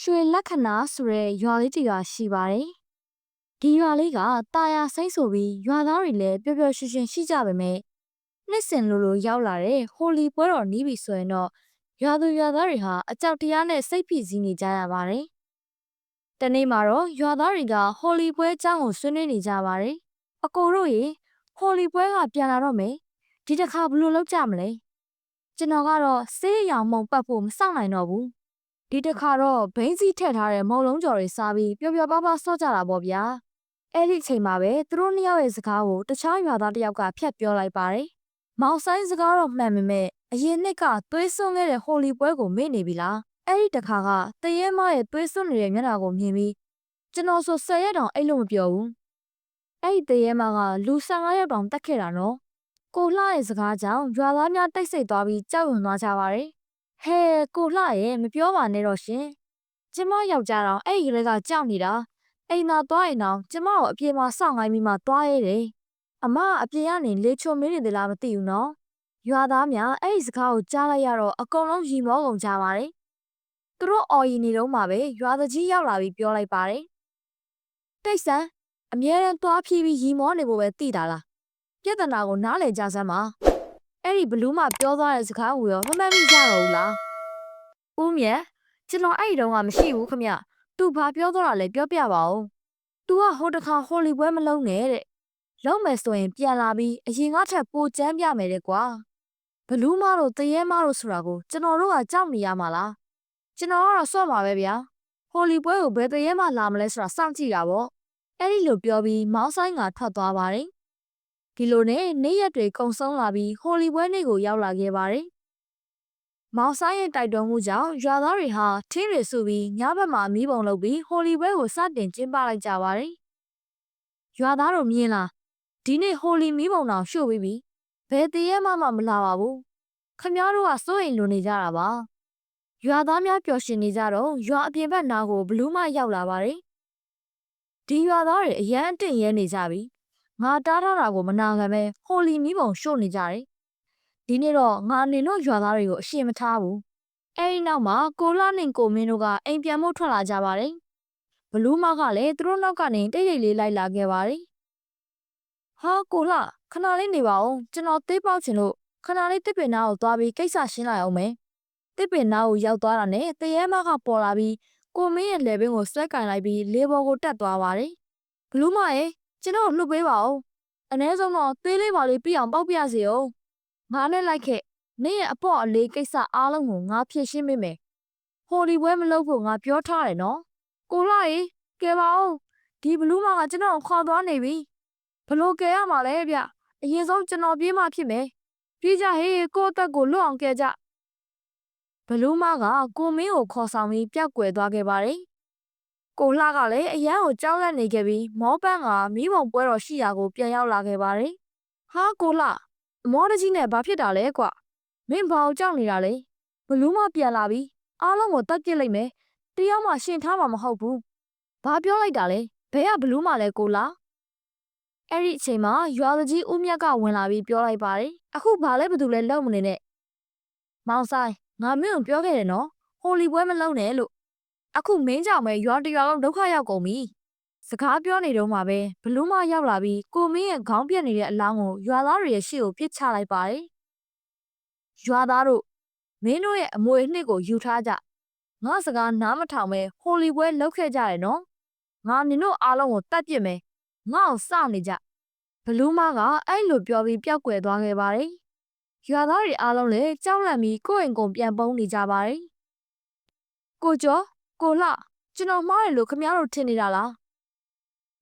ရွှေလက္ခဏာဆိုတဲ့ရွာလေးတစ်ရွာရှိပါတယ်။ဒီရွာလေးကตาယာစိမ့်ဆိုပြီးရွာသားတွေလည်းပျော်ပျော်ရွှင်ရွှင်ရှိကြပါမယ်။နှစ်စဉ်လိုလိုရောက်လာတဲ့ဟိုလီပွဲတော်နီးပြီဆိုရင်တော့ရွာသူရွာသားတွေဟာအကြောက်တရားနဲ့စိတ်ဖိစီးနေကြရပါတယ်။တနေ့မှာတော့ရွာသားတွေကဟိုလီပွဲအကြောင်းကိုဆွေးနွေးနေကြပါတယ်။အကိုတို့ရေဟိုလီပွဲကပြန်လာတော့မယ်။ဒီတစ်ခါဘယ်လိုလုပ်ကြမလဲ။ကျွန်တော်ကတော့ဆေးရောင်မုံပတ်ဖို့မစောင့်နိုင်တော့ဘူး။ ဒီတစ်ခါတော့ဘိန်းစီထည့်ထားတဲ့မုံလုံးကြော်တွေစားပြီးပျော်ပျော်ပါးပါးဆော့ကြတာပေါ့ဗျာ။အဲ့ဒီအချိန်မှာပဲသူတို့နှစ်ယောက်ရဲ့စကားကိုတခြားရွာသားတစ်ယောက်ကဖြတ်ပြောလိုက်ပါတယ်။မောင်ဆိုင်စကားတော့မှန်ပေမဲ့အရင်နှစ်ကသွေးစွန်းခဲ့တဲ့ဟိုလီပွဲကိုမေ့နေပြီလား။အဲ့ဒီတစ်ခါကတရဲမရဲ့သွေးစွန်းနေတဲ့မျက်နှာကိုမြင်ပြီးကျွန်တော်ဆိုဆယ်ရက်တောင်အိတ်လို့မပြောဘူး။အဲ့ဒီတရဲမကလူ15ရက်တောင်တက်ခဲ့တာနော်။ကိုလှရဲ့စကားကြောင့်ရွာသားများတိတ်ဆိတ်သွားပြီးကြောက်ရွံ့သွားကြပါတယ်။ ဟဲကိုလှရဲ့မပြောပါနဲ့တော့ရှင်။ကျမယောက်ျားတော်အဲ့ဒီကလေးကကြောက်နေတာ။အိမ်သာသွားရင်တော့ကျမကိုအပြေမှာစောင့်ငိုင်းပြီးမှသွားရဲတယ်။အမအပြေကနေလေချိုမင်းနေသလားမသိဘူးနော်။ရွာသားများအဲ့ဒီစကားကိုကြားလိုက်ရတော့အကုန်လုံးရီမောကုန်ကြပါတယ်။သူတို့အော်ရီနေတော့မှပဲရွာသူကြီးရောက်လာပြီးပြောလိုက်ပါတယ်။တိတ်ဆန်းအမြဲတမ်းသွားဖြီးပြီးရီမောနေဖို့ပဲသိတာလား။ပြဿနာကိုနားလည်ကြစမ်းပါ။ အဲ့ဒီဘလူးမပြောသွားတဲ့စကားကိုရောမမှတ်မိကြတော့ဘူးလား။ဦးမြတ်ကျွန်တော်အဲ့ဒီတုန်းကမရှိဘူးခမ။ तू ဘာပြောသွားတာလဲပြောပြပါဦး။ तू ကဟိုတခါဟိုလီပွဲမလုံးနဲ့တဲ့။လုံးမယ်ဆိုရင်ပြန်လာပြီးအရင်ကထက်ပိုကျန်းပြမယ်တဲ့ကွာ။ဘလူးမတို့တရဲမတို့ဆိုတာကိုကျွန်တော်တို့ကကြောက်နေရမှာလား။ကျွန်တော်ကတော့စော့မှာပဲဗျာ။ဟိုလီပွဲကိုဘယ်တရဲမလာမလဲဆိုတာစောင့်ကြည့်တာပေါ့။အဲ့ဒီလိုပြောပြီးမောင်းဆိုင်ကထွက်သွားပါတယ်။ ဒီလိုနဲ့နေ့ရက်တွေကုံဆုံးလာပြီးဟိုလီပွဲနေ့ကိုရောက်လာခဲ့ပါတယ်။မောင်ဆိုင်ရဲ့တိုက်တွန်းမှုကြောင့်ရွာသားတွေဟာထင်းတွေစုပြီးညဘက်မှာမီးပုံလုပ်ပြီးဟိုလီပွဲကိုစတင်ကျင်းပလိုက်ကြပါတယ်။ရွာသားတို့မြင်လားဒီနေ့ဟိုလီမီးပုံတော်ရှို့ပြီးပြီ။ဘယ်တည်းမှမမလာပါဘူး။ခမည်းတော်ကစိုးရိမ်လွန်နေကြတာပါ။ရွာသားများပျော်ရွှင်နေကြတော့ရွာအပြင်ဘက်နားကိုဘလူးမရောက်လာပါတယ်။ဒီရွာသားတွေအရန်အင့်ရဲနေကြပြီ။ ငါတားထားတာကိုမနာခံပဲဟိုလီမီးပုံရှို့နေကြတယ်။ဒီနေ့တော့ငါအနေလို့ရွာသားတွေကိုအရှင်းမထားဘူး။အဲဒီနောက်မှာကိုလာနဲ့ကိုမင်းတို့ကအိမ်ပြန်ဖို့ထွက်လာကြပါတယ်။ဘလူးမကလည်းသူတို့နောက်ကနေတိတ်တိတ်လေးလိုက်လာခဲ့ပါတယ်။ဟာကိုလာခဏလေးနေပါဦးကျွန်တော်သေးပေါက်ချင်လို့ခဏလေးတစ်ပင်နာကိုသွားပြီးကိစ္စရှင်းလိုက်အောင်မယ်။တစ်ပင်နာကိုရောက်သွားတာနဲ့တရဲမကပေါ်လာပြီးကိုမင်းရဲ့လေဘင်းကိုဆွဲကင်လိုက်ပြီးလေဘော်ကိုတက်သွားပါတယ်။ဘလူးမရဲ့ ကျွန်တော်လှုပ်ပေးပါဦး။အ ਨੇ ဆုံးတော့သေးလေးပါလေးပြအောင်ပေါက်ပြစေဦး။ငါနဲ့လိုက်ခဲ့။နေ့ရဲ့အပေါ့အလေးကိစ္စအားလုံးကိုငါဖြေရှင်းပေးမယ်။ဟိုဒီပွဲမလုပ်ဖို့ငါပြောထားတယ်နော်။ကိုလာရေကဲပါဦး။ဒီဘလူးမကကျွန်တော်ခေါ်သွားနေပြီ။ဘလို့ကဲရမှာလဲဗျ။အရင်ဆုံးကျွန်တော်ပြေးမှဖြစ်မယ်။ပြေးကြဟေးကိုယ့်အသက်ကိုလွတ်အောင်ကဲကြ။ဘလူးမကကိုမင်းကိုခေါ်ဆောင်ပြီးပျောက်ကွယ်သွားခဲ့ပါတယ်။ ကိုလှကလည်းအရန်ကိုကြောက်လန့်နေခဲ့ပြီးမောပန်းကမိဘုံပွဲတော်ရှိရာကိုပြန်ရောက်လာခဲ့ပါတယ်။ဟာကိုလှအမောတကြီးနဲ့ဘာဖြစ်တာလဲကွ။မင်းဘာကိုကြောက်နေတာလဲ။ဘလူးမပြန်လာပြီးအားလုံးကိုတတ်ပြစ်လိုက်မယ်။တယောက်မှရှင်ထားမှာမဟုတ်ဘူး။ဘာပြောလိုက်တာလဲ။ဘယ်ကဘလူးမလဲကိုလှ။အဲ့ဒီအချိန်မှာရွာသူကြီးဦးမြတ်ကဝင်လာပြီးပြောလိုက်ပါတယ်။အခုဘာလဲဘသူလဲလုံမနေနဲ့။မောင်ဆိုင်ငါမင်းကိုပြောခဲ့တယ်နော်။ဟိုလီပွဲမလုံနဲ့လို့။ အခုမင်းကြောင့်ပဲရွာတရွာလုံးဒုက္ခရောက်ကုန်ပြီ။စကားပြောနေတော့မှပဲဘလူးမရောက်လာပြီးကိုမင်းရဲ့ခေါင်းပြက်နေတဲ့အလောင်းကိုရွာသားတွေရဲ့ရှေ့ကိုပစ်ချလိုက်ပါတယ်။ရွာသားတို့မင်းတို့ရဲ့အမွေနှစ်ကိုယူထားကြ။ငါစကားနားမထောင်ပဲဟိုလီပွဲလုပ်ခဲ့ကြတယ်နော်။ငါနင်တို့အားလုံးကိုတတ်ပစ်မယ်။ငါ့ကိုစောင့်နေကြ။ဘလူးမကအဲ့လိုပြောပြီးပျောက်ကွယ်သွားခဲ့ပါတယ်။ရွာသားတွေအားလုံးလည်းကြောက်လန့်ပြီးကိုယ့်အိမ်ကုန်ပြန်ပုန်းနေကြပါတယ်။ကိုကျော် ကိုလှကျွန်တော်မှားတယ်လို့ခမရတို့ထင်နေတာလား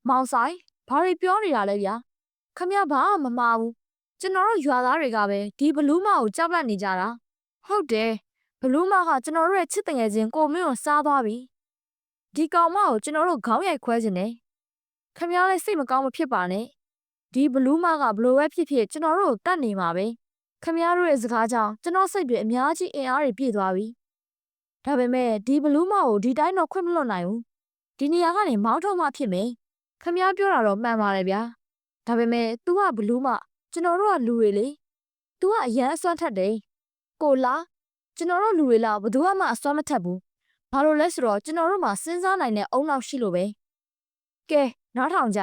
မောင်ဆိုင်ဘာတွေပြောနေတာလဲဗျာခမရဘာမှမမှားဘူးကျွန်တော်တို့ရွာသားတွေကပဲဒီဘလူးမကိုကြောက်လန့်နေကြတာဟုတ်တယ်ဘလူးမကကျွန်တော်တို့ရဲ့ချစ်တငယ်ချင်းကိုမင်းကိုစားသွားပြီဒီကောင်မကိုကျွန်တော်တို့ခေါင်းရိုက်ခွဲခြင်းနဲ့ခမရလည်းစိတ်မကောင်းမဖြစ်ပါနဲ့ဒီဘလူးမကဘလို့ပဲဖြစ်ဖြစ်ကျွန်တော်တို့ကိုတတ်နေမှာပဲခမရတို့ရဲ့စကားကြောင့်ကျွန်တော်စိတ်တွေအများကြီးအင်အားတွေပြည့်သွားပြီ ဒါပေမဲ့ဒီဘလူးမောက်ကိုဒီတိုင်းတော့ခွင့်မလွတ်နိုင်ဘူးဒီနေရာကနေမောင်းထောက်မှဖြစ်မယ်ခမည်းပြောတာတော့မှန်ပါတယ်ဗျာဒါပေမဲ့ तू ကဘလူးမကျွန်တော်တို့ကလူတွေလေ तू ကအရန်အစွမ်းထက်တယ်ကိုလာကျွန်တော်တို့လူတွေလားဘသူမှအစွမ်းမထက်ဘူးဘာလို့လဲဆိုတော့ကျွန်တော်တို့မှာစဉ်းစားနိုင်တဲ့အုံနောက်ရှိလို့ပဲကဲနားထောင်ကြ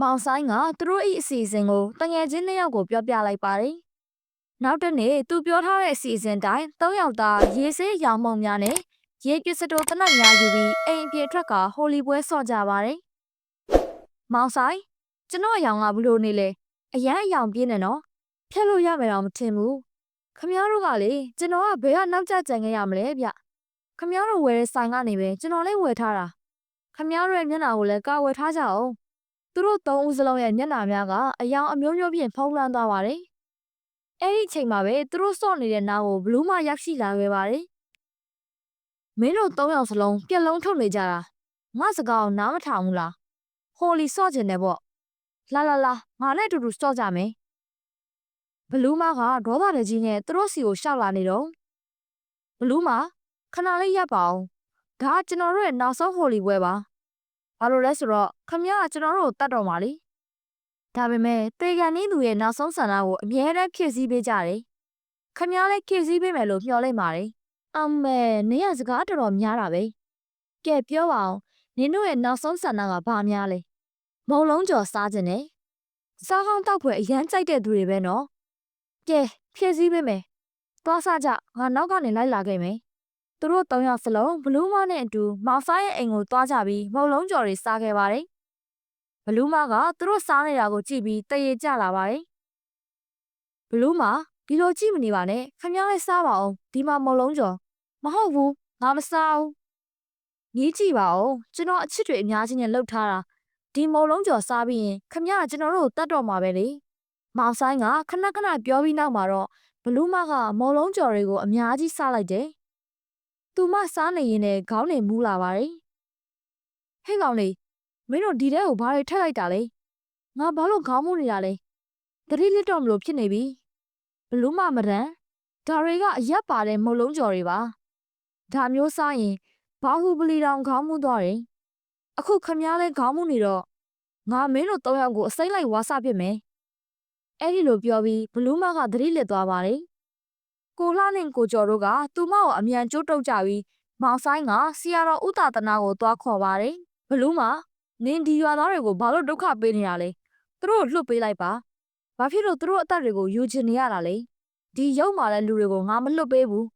မောင်ဆိုင်ကသူတို့၏အစီအစဉ်ကိုတငယ်ချင်းနှစ်ယောက်ကိုပြောပြလိုက်ပါတယ် နောက်တနေ့သူပြောထားတဲ့အစီအစဉ်တိုင်းသုံးယောက်သားရေဆေးရောင်မုံများနဲ့ရေပစ္စတိုတနက်များယူပြီးအိမ်ပြေထွက်ကဟိုလီပွဲဆော့ကြပါတယ်။မောင်ဆိုင်ကျွန်တော်အယောင်ကဘလို့နေလဲအရန်အယောင်ပြင်းနေနော်ဖျက်လို့ရမယ်တော့မထင်ဘူးခမရတို့ကလေကျွန်တော်ကဘယ်ကနောက်ကျကြံခဲ့ရမလဲဗျခမရတို့ဝယ်တဲ့ဆိုင်ကနေပဲကျွန်တော်လည်းဝယ်ထားတာခမရတို့ရဲ့မျက်နှာကိုလည်းကဝယ်ထားကြအောင်သူတို့သုံးဦးစလုံးရဲ့မျက်နှာများကအယောင်အမျိုးမျိုးဖြင့်ဖုံးလွှမ်းသွားပါတယ် အဲ့ဒီအချိန်မှာပဲသူတို့စော့နေတဲ့နားကိုဘလူးမရောက်ရှိလာခဲ့ပါတယ်မင်းတို့သုံးယောက်စလုံးပြက်လုံးထုတ်နေကြတာငါစကားကိုနားမထောင်ဘူးလားဟိုလီစော့ကျင်တယ်ပေါ့လာလာလာငါနဲ့အတူတူစော့ကြမယ်ဘလူးမကဒေါသတကြီးနဲ့သူတို့စီကိုရှောက်လာနေတော့ဘလူးမခဏလေးရပ်ပါအောင်ဒါကကျွန်တော်တို့ရဲ့နောက်ဆုံးဟိုလီပွဲပါဘာလို့လဲဆိုတော့ခမရကကျွန်တော်တို့ကိုတတ်တော်မှာလी ဒါပေမဲ့တေကန်နည်းသူရဲ့နောက်ဆုံးဆန္ဒကိုအမြဲတမ်းဖြည့်ဆည်းပေးကြတယ်ခမရလည်းဖြည့်ဆည်းပေးမယ်လို့မျှော်လင့်ပါတယ်အမေနေရစကားတော်တော်များတာပဲကဲပြောပါအောင်နင်တို့ရဲ့နောက်ဆုံးဆန္ဒကဘာများလဲမုံလုံးကျော်စားခြင်းနဲ့စားဟောင်းတောက်ဖွယ်အရန်ကြိုက်တဲ့သူတွေပဲနော်ကဲဖြည့်ဆည်းပေးမယ်သွားစားကြငါနောက်ကနေလိုက်လာခဲ့မယ်သူတို့၃ယောက်စလုံးဘလူးမနဲ့အတူမောင်စားရဲ့အိမ်ကိုသွားကြပြီးမုံလုံးကျော်တွေစားခဲ့ပါတယ် ဘလူးမကသူတို့စားနေတာကိုကြည့်ပြီးတရေကြလာပါတယ်ဘလူးမဒီလိုကြည့်မနေပါနဲ့ခမ ्या လည်းစားပါအောင်ဒီမှာမုံလုံးကျော်မဟုတ်ဘူးငါမစားဘူးညီးကြည့်ပါဦးကျွန်တော်အချစ်တွေအများကြီးနဲ့လှုပ်ထားတာဒီမုံလုံးကျော်စားပြီးရင်ခမ ्या ကကျွန်တော်တို့ကိုတတ်တော်မှာပဲလေမောင်ဆိုင်ကခဏခဏပြောပြီးနောက်မှာတော့ဘလူးမကမုံလုံးကျော်တွေကိုအများကြီးစားလိုက်တယ်သူမစားနေရင်လည်းခေါင်းနဲ့မူးလာပါတယ်ဟဲ့ကောင်လေး မင်းတို့ဒီထဲကိုဘာတွေထက်လိုက်တာလဲငါဘာလို့ခေါင်းမူးနေတာလဲတတိလစ်တော့မလို့ဖြစ်နေပြီဘလူးမမရန်ဒါတွေကအရက်ပါတဲ့မုံလုံးကျော်တွေပါဒါမျိုးစားရင်ဘာဟုပလီတောင်ခေါင်းမူးသွားတယ်အခုခမားလဲခေါင်းမူးနေတော့ငါမင်းတို့သုံးယောက်ကိုအစိမ့်လိုက်ဝါစပစ်မယ်အဲ့ဒီလိုပြောပြီးဘလူးမကသတိလစ်သွားပါတယ်ကိုလှနဲ့ကိုကျော်တို့ကသူမကိုအမြန်ကျိုးတုတ်ကြပြီးမောင်ဆိုင်ကဆီယာတော်ဥတာတနာကိုသွားခေါ်ပါတယ်ဘလူးမ နင်ဒီရွာသားတွေကိုဘာလို့ဒုက္ခပေးနေတာလဲသူတို့ကိုလှုပ်ပေးလိုက်ပါဘာဖြစ်လို့သူတို့အသက်တွေကိုယူချင်နေရတာလဲဒီရုပ်မာတဲ့လူတွေကိုငါမလွတ်ပေးဘူး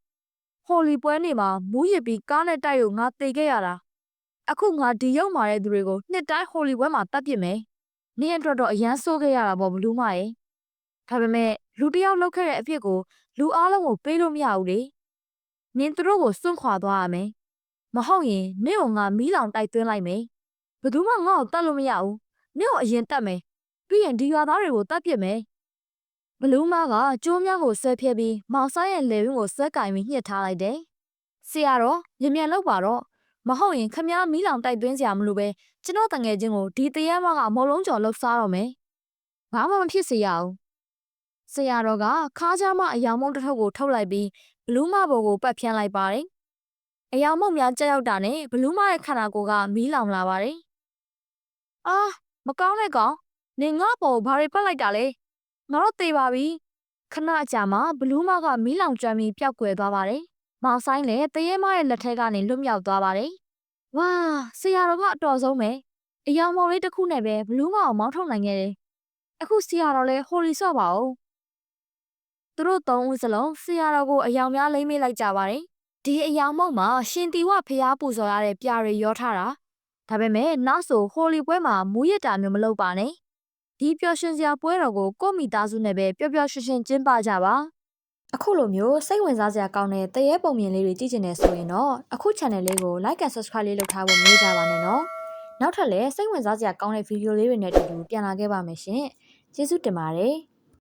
ဟိုလီပွဲနေမှာမူးရစ်ပြီးကားနဲ့တိုက်ကိုငါတေခဲ့ရတာအခုငါဒီရုပ်မာတဲ့သူတွေကိုနှစ်တိုင်းဟိုလီပွဲမှာတတ်ပစ်မယ်နင်းအတွက်တော့အရန်ဆိုးခဲ့ရတာပေါ့ဘလူးမရဲ့ဒါပေမဲ့လူတစ်ယောက်လောက်ခဲ့တဲ့အဖြစ်ကိုလူအားလုံးကိုပေးလို့မရဘူးလေနင်သူတို့ကိုစွန့်ခွာသွားရမယ်မဟုတ်ရင်နင့်ကိုငါမီးလောင်တိုက်သွင်းလိုက်မယ် ဘယ်သူမှငါ့ကိုတတ်လို့မရဘူးနင့်ကိုအရင်တတ်မယ်ပြီးရင်ဒီရွာသားတွေကိုတတ်ပစ်မယ်ဘလူးမကကျိုးများကိုဆွဲဖြဲပြီးမောင်ဆိုင်ရဲ့လေဝင်းကိုဆွဲကင်ပြီးညှစ်ထားလိုက်တယ်ဆရာတော်မြင်မြန်လောက်ပါတော့မဟုတ်ရင်ခမားမီးလောင်တိုက်သွင်းစရာမလိုပဲကျွန်တော်တငယ်ချင်းကိုဒီတရားမကမော်လုံးကျော်လှုပ်စားတော့မယ်ဘာမှမဖြစ်စေရအောင်ဆရာတော်ကခါးချမအယောင်မုံတစ်ထုပ်ကိုထုတ်လိုက်ပြီးဘလူးမဘော်ကိုပတ်ဖြန်းလိုက်ပါတယ်အယောင်မုံများကြောက်ရောက်တာနဲ့ဘလူးမရဲ့ခန္ဓာကိုယ်ကမီးလောင်လာပါတယ် အာမကောင်းတဲ့ကောင်နေငါ့ဘော်ဘာတွေပတ်လိုက်တာလဲငါတို့သေပါပြီခဏအကြာမှာဘလူးမကမီးလောင်ကျွမ်းပြီးပျောက်ကွယ်သွားပါတယ်မောင်ဆိုင်လည်းတရေမရဲ့လက်ထက်ကနေလွတ်မြောက်သွားပါတယ်ဝါဆရာတော်ကအတော်ဆုံးပဲအယောင်မော်လေးတစ်ခုနဲ့ပဲဘလူးမအောင်မောင်းထုတ်နိုင်ခဲ့တယ်အခုဆရာတော်လည်းဟိုလီဆော့ပါဦးသူတို့သုံးဦးစလုံးဆရာတော်ကိုအယောင်များလိမ့်မိလိုက်ကြပါတယ်ဒီအယောင်မုံမှာရှင်တီဝဖျားပူဇော်ရတဲ့ပြာတွေရောထားတာ ဒါပေမဲ့နောက်ဆိုဟိုလီပွဲမှာမူရတာမျိုးမလုပ်ပါနဲ့ဒီပျော်ရွှင်စရာပွဲတော်ကိုကိုယ့်မိသားစုနဲ့ပဲပျော်ပျော်ရွှင်ရွှင်ကျင်းပကြပါအခုလိုမျိုးစိတ်ဝင်စားစရာကောင်းတဲ့တရေပုံမြင်လေးတွေကြည့်ကျင်နေဆိုရင်တော့အခု channel လေးကို like and subscribe လေးလုပ်ထားဖို့မမေ့ကြပါနဲ့နော်နောက်ထပ်လည်းစိတ်ဝင်စားစရာကောင်းတဲ့ဗီဒီယိုလေးတွေနဲ့အတူတူပြန်လာခဲ့ပါမယ်ရှင်ကျေးဇူးတင်ပါတယ်